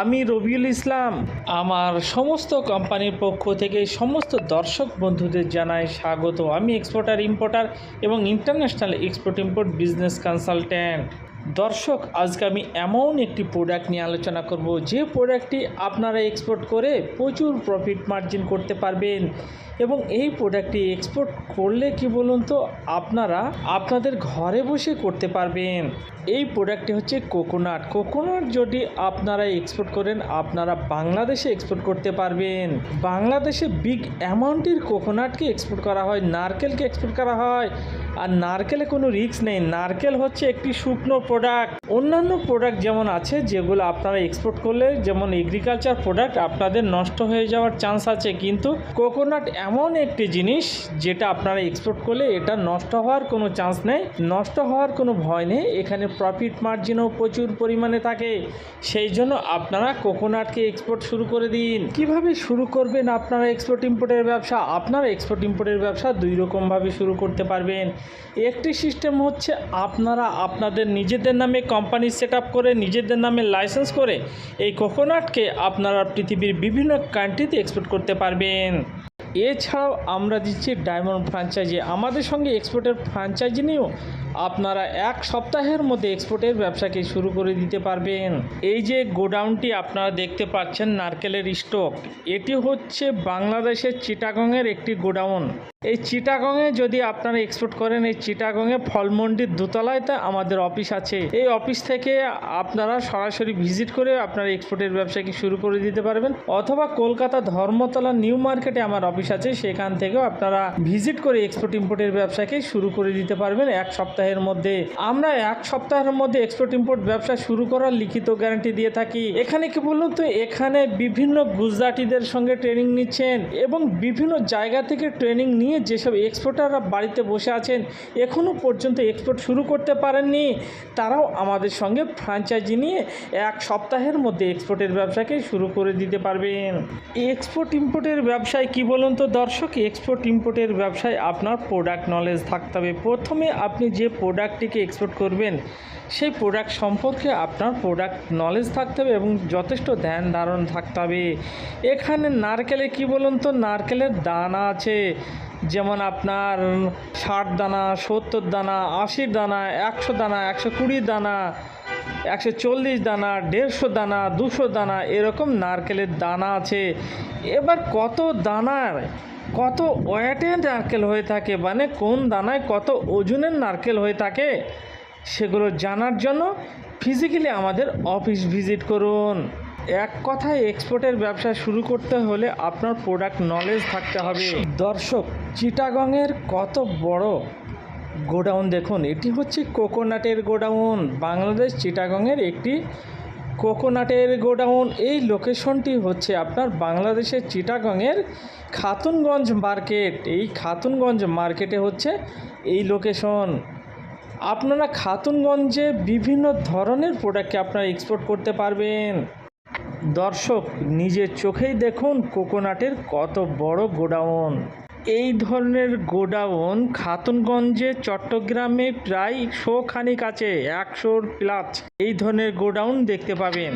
আমি রবিউল ইসলাম। আমার সমস্ত কোম্পানির পক্ষ থেকে সমস্ত দর্শক বন্ধুদের জানাই স্বাগত। আমি এক্সপোর্টার ইম্পোর্টার এবং international export import business consultant দর্শক, আজকে আমি এমন একটি প্রোডাক্ট নিয়ে আলোচনা করব, যে প্রোডাক্টটি আপনারা এক্সপোর্ট করে প্রচুর প্রফিট মার্জিন করতে পারবেন। এবং এই প্রোডাক্টটি এক্সপোর্ট করলে কি বলুন তো, আপনারা আপনাদের ঘরে বসে করতে পারবেন। এই প্রোডাক্টটি হচ্ছে কোকোনাট কোকোনাট যদি আপনারা এক্সপোর্ট করেন, আপনারা বাংলাদেশে এক্সপোর্ট করতে পারবেন। বাংলাদেশে বিগ অ্যামাউন্টের কোকোনাটকে এক্সপোর্ট করা হয়, নারকেলকে এক্সপোর্ট করা হয়। আর নারকেলে কোনো রিস্ক নেই। নারকেল হচ্ছে একটি শুকনো প্রোডাক্ট অন্যান্য প্রোডাক্ট যেমন আছে, যেগুলো আপনারা এক্সপোর্ট করলে, যেমন এগ্রিকালচার প্রোডাক্ট আপনাদের নষ্ট হয়ে যাওয়ার চান্স আছে। কিন্তু কোকোনাট এমন একটি জিনিস, যেটা আপনারা এক্সপোর্ট করলে এটা নষ্ট হওয়ার কোনো চান্স নেই। নষ্ট হওয়ার কোনো ভয় নেই। এখানে প্রফিট মার্জিনও প্রচুর পরিমাণে থাকে। সেই জন্য আপনারা কোকোনাটকে এক্সপোর্ট শুরু করে দিন। কীভাবে শুরু করবেন আপনারা এক্সপোর্ট ইম্পোর্টের ব্যবসা? আপনারা এক্সপোর্ট ইম্পোর্টের ব্যবসা দুই রকমভাবে শুরু করতে পারবেন। একটি সিস্টেম হচ্ছে আপনারা আপনাদের নিজেদের নামে কোম্পানি সেট করে, নিজেদের নামে লাইসেন্স করে এই কোকোনাটকে আপনারা পৃথিবীর বিভিন্ন কান্ট্রিতে এক্সপোর্ট করতে পারবেন। এছাড়াও আমরা দিচ্ছি ডায়মন্ড ফ্র্যাঞ্চাইজি আমাদের সঙ্গে এক্সপোর্টের ফ্র্যাঞ্চাইজি নিয়েও আপনারা এক সপ্তাহের মধ্যে এক্সপোর্টের ব্যবসাকে শুরু করে দিতে পারবেন। এই যে গোডাউনটি আপনারা দেখতে পাচ্ছেন নারকেলের স্টক এটি হচ্ছে বাংলাদেশের চিটাগংয়ের একটি গোডাউন। এই চিটাগংয়ে যদি আপনারা এক্সপোর্ট করেন, এই চিটাগংয়ে ফলমন্ডির দোতলায়তে আমাদের অফিস আছে। এই অফিস থেকে আপনারা সরাসরি ভিজিট করে আপনারা এক্সপোর্টের ব্যবসাকে শুরু করে দিতে পারবেন, অথবা কলকাতা ধর্মতলা নিউ মার্কেটে আমার অফিস আছে, সেখান থেকেও আপনারা ভিজিট করে এক্সপোর্ট ইম্পোর্টের ব্যবসাকে শুরু করে দিতে পারবেন এক সপ্তাহের মধ্যে। আমরা এক সপ্তাহের মধ্যে এক্সপোর্ট ইম্পোর্ট ব্যবসা শুরু করার লিখিত গ্যারান্টি দিয়ে থাকি। এখানে কি বলুন তো, এখানে বিভিন্ন গুজরাটিদের সঙ্গে ট্রেনিং নিচ্ছেন এবং বিভিন্ন জায়গা থেকে ট্রেনিং নিয়ে যেসব এক্সপোর্টাররা বাড়িতে বসে আছেন এখনও পর্যন্ত এক্সপোর্ট শুরু করতে পারেননি, তারাও আমাদের সঙ্গে ফ্র্যাঞ্চাইজি নিয়ে এক সপ্তাহের মধ্যে এক্সপোর্টের ব্যবসাকে শুরু করে দিতে পারবেন। এক্সপোর্ট ইম্পোর্টের ব্যবসায় কি বলুন তো দর্শক? এক্সপোর্ট ইম্পোর্টের ব্যবসায় আপনার প্রোডাক্ট নলেজ থাকতে হবে। প্রথমে আপনি যে প্রোডাক্টটিকে এক্সপোর্ট করবেন, সেই প্রোডাক্ট সম্পর্কে আপনার প্রোডাক্ট নলেজ থাকতে হবে এবং যথেষ্ট ধ্যান ধারণ থাকতে হবে। এখানে নারকেলে কি বলুন তো? নারকেলের দানা আছে। যেমন আপনার ষাট দানা, সত্তর দানা, আশি দানা, একশো দানা, একশো কুড়ি দানা, একশো চল্লিশ দানা, দেড়শো দানা, দুশো দানা এরকম নারকেলের দানা আছে। এবার কত দানার, কত ওয়েটের নারকেল হয়ে থাকে মানে কোন দানায় কত ওজনের নারকেল হয়ে থাকে, সেগুলো জানার জন্য ফিজিক্যালি আমাদের অফিস ভিজিট করুন। এক কথায় এক্সপোর্টের ব্যবসা শুরু করতে হলে আপনার প্রোডাক্ট নলেজ থাকতে হবে। দর্শক, চিটাগংয়ের কত বড় গোডাউন দেখুন। এটি হচ্ছে কোকোনাটের গোডাউন। বাংলাদেশ চিটাগংয়ের একটি কোকোনাটের গোডাউন। এই লোকেশনটি হচ্ছে আপনার বাংলাদেশের চিটাগংয়ের খাতুনগঞ্জ মার্কেট। এই খাতুনগঞ্জ মার্কেটে হচ্ছে এই লোকেশন আপনারা খাতুনগঞ্জে বিভিন্ন ধরনের প্রোডাক্টকে আপনারা এক্সপোর্ট করতে পারবেন। দর্শক, নিজের চোখেই দেখুন কোকোনাটের কত বড় গোডাউন। এই ধরনের গোডাউন খাতুনগঞ্জে, চট্টগ্রামে প্রায় শোখানিক আছে, একশোর প্লাস। এই ধরনের গোডাউন দেখতে পাবেন।